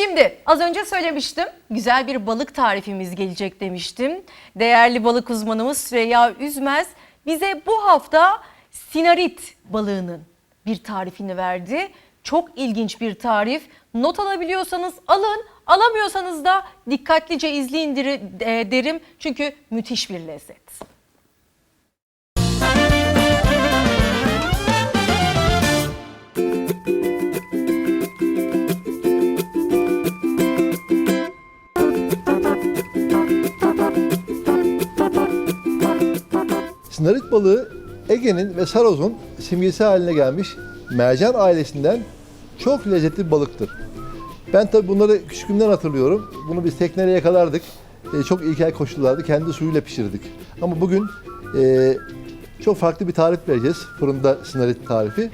Şimdi az önce söylemiştim. Güzel bir balık tarifimiz gelecek demiştim. Değerli balık uzmanımız Süreyya Üzmez bize bu hafta sinarit balığının bir tarifini verdi. Çok ilginç bir tarif. Not alabiliyorsanız alın, alamıyorsanız da dikkatlice izleyin e, derim. Çünkü müthiş bir lezzet. Sinarit balığı Ege'nin ve Saros'un simgesi haline gelmiş mercan ailesinden çok lezzetli bir balıktır. Ben tabi bunları küçüklüğümden hatırlıyorum. Bunu biz tekneyle yakalardık. Ee, çok ilkel koşullarda kendi suyuyla pişirdik. Ama bugün e, çok farklı bir tarif vereceğiz. Fırında sinarit tarifi.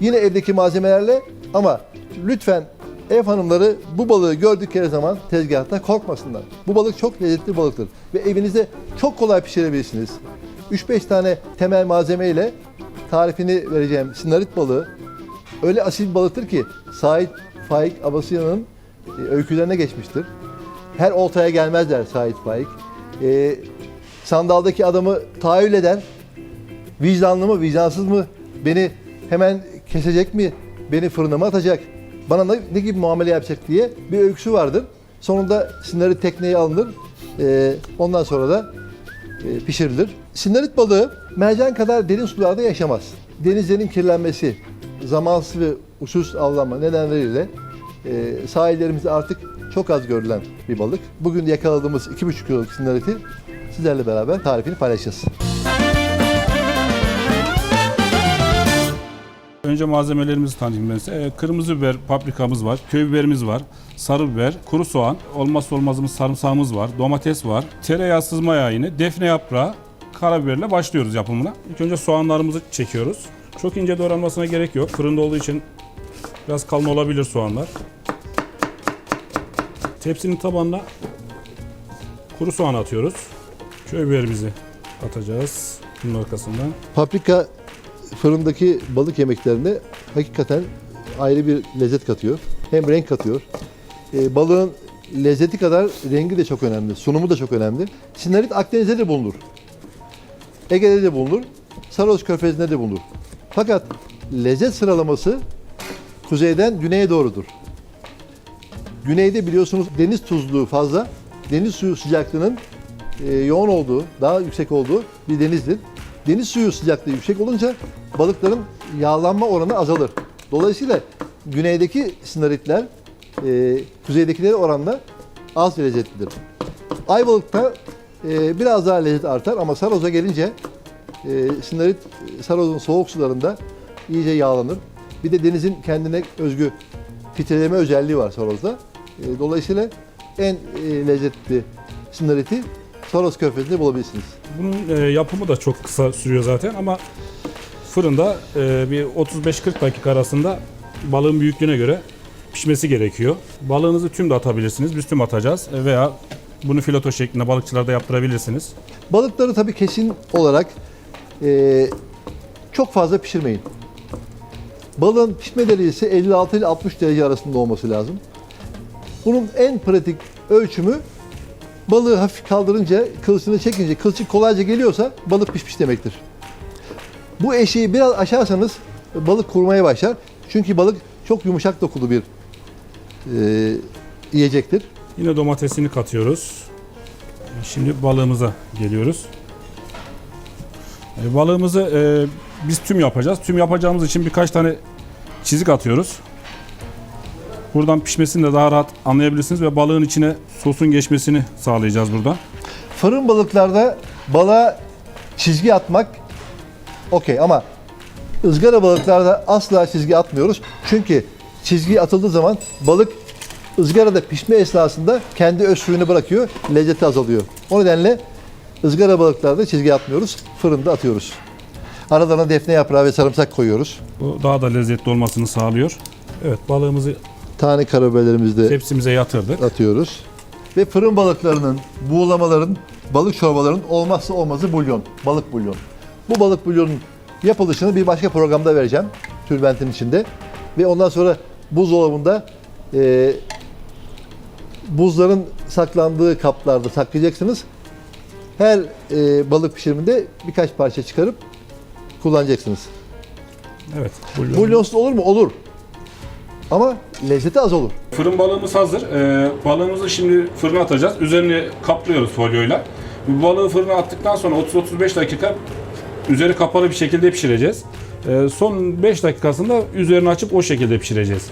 Yine evdeki malzemelerle ama lütfen ev hanımları bu balığı gördükleri zaman tezgahta korkmasınlar. Bu balık çok lezzetli balıktır ve evinizde çok kolay pişirebilirsiniz. 3-5 tane temel malzeme ile tarifini vereceğim sinarit balığı öyle asil balıktır ki Sait Faik Abasıyan'ın e, öykülerine geçmiştir. Her oltaya gelmezler Sait Faik. E, sandaldaki adamı tahayyül eder. Vicdanlı mı, vicdansız mı? Beni hemen kesecek mi? Beni fırına mı atacak? Bana ne, ne gibi muamele yapacak diye bir öyküsü vardır. Sonunda sinari tekneye alınır. Ee, ondan sonra da e, pişirilir. Sinarit balığı mercan kadar derin sularda yaşamaz. Denizlerin kirlenmesi, zamansız ve uçsuz avlanma nedenleriyle e, sahillerimizde artık çok az görülen bir balık. Bugün yakaladığımız 2,5 kiloluk sinariti sizlerle beraber tarifini paylaşacağız. Önce malzemelerimizi tanıyayım ben size. Kırmızı biber, paprikamız var, köy biberimiz var, sarı biber, kuru soğan, olmazsa olmazımız sarımsağımız var, domates var, tereyağı sızma yağı yine, defne yaprağı, karabiberle başlıyoruz yapımına. İlk önce soğanlarımızı çekiyoruz. Çok ince doğranmasına gerek yok. Fırında olduğu için biraz kalın olabilir soğanlar. Tepsinin tabanına kuru soğan atıyoruz. Köy biberimizi atacağız bunun arkasından. Paprika fırındaki balık yemeklerine hakikaten ayrı bir lezzet katıyor. Hem renk katıyor. Ee, balığın lezzeti kadar rengi de çok önemli. Sunumu da çok önemli. Sinarit Akdeniz'de de bulunur. Ege'de de bulunur. Saros Körfezi'nde de bulunur. Fakat lezzet sıralaması kuzeyden güneye doğrudur. Güneyde biliyorsunuz deniz tuzluğu fazla. Deniz suyu sıcaklığının e, yoğun olduğu, daha yüksek olduğu bir denizdir. Deniz suyu sıcaklığı yüksek olunca balıkların yağlanma oranı azalır. Dolayısıyla güneydeki sinaritler e, kuzeydekilere oranla az lezzetlidir. Ayvalık'ta e, biraz daha lezzet artar ama Saroz'a gelince e, sinarit Saroz'un soğuk sularında iyice yağlanır. Bir de denizin kendine özgü filtreleme özelliği var Saroz'da. E, dolayısıyla en e, lezzetli sinariti Saros Körfezi'nde bulabilirsiniz. Bunun e, yapımı da çok kısa sürüyor zaten ama fırında e, bir 35-40 dakika arasında balığın büyüklüğüne göre pişmesi gerekiyor. Balığınızı tüm de atabilirsiniz. Biz tüm atacağız E, veya bunu fileto şeklinde balıkçılarda yaptırabilirsiniz. Balıkları tabii kesin olarak e, çok fazla pişirmeyin. Balığın pişme derecesi 56 ile 60 derece arasında olması lazım. Bunun en pratik ölçümü balığı hafif kaldırınca, kılçığını çekince, kılçık kolayca geliyorsa balık pişmiş demektir. Bu eşiği biraz aşarsanız balık kurumaya başlar. Çünkü balık çok yumuşak dokulu bir e, yiyecektir. Yine domatesini katıyoruz. Şimdi balığımıza geliyoruz. E, balığımızı e, biz tüm yapacağız. Tüm yapacağımız için birkaç tane çizik atıyoruz. Buradan pişmesini de daha rahat anlayabilirsiniz ve balığın içine sosun geçmesini sağlayacağız buradan. Fırın balıklarda balığa çizgi atmak okey ama ızgara balıklarda asla çizgi atmıyoruz. Çünkü çizgi atıldığı zaman balık ızgarada pişme esnasında kendi öz suyunu bırakıyor, lezzeti azalıyor. O nedenle ızgara balıklarda çizgi atmıyoruz, fırında atıyoruz. Aralarına defne yaprağı ve sarımsak koyuyoruz. Bu daha da lezzetli olmasını sağlıyor. Evet balığımızı Tane karabiberlerimizi de tepsimize yatırdık. atıyoruz. Ve fırın balıklarının, buğulamaların, balık çorbalarının olmazsa olmazı bulyon, balık bulyon. Bu balık bulyonun yapılışını bir başka programda vereceğim, tülbentin içinde. Ve ondan sonra buzdolabında e, buzların saklandığı kaplarda saklayacaksınız. Her e, balık pişiriminde birkaç parça çıkarıp kullanacaksınız. Evet. bulyon. Bulyonsuz olur mu? Olur. Ama lezzeti az olur. Fırın balığımız hazır. Ee, balığımızı şimdi fırına atacağız. Üzerini kaplıyoruz folyoyla. Bu balığı fırına attıktan sonra 30-35 dakika üzeri kapalı bir şekilde pişireceğiz. Ee, son 5 dakikasında üzerini açıp o şekilde pişireceğiz.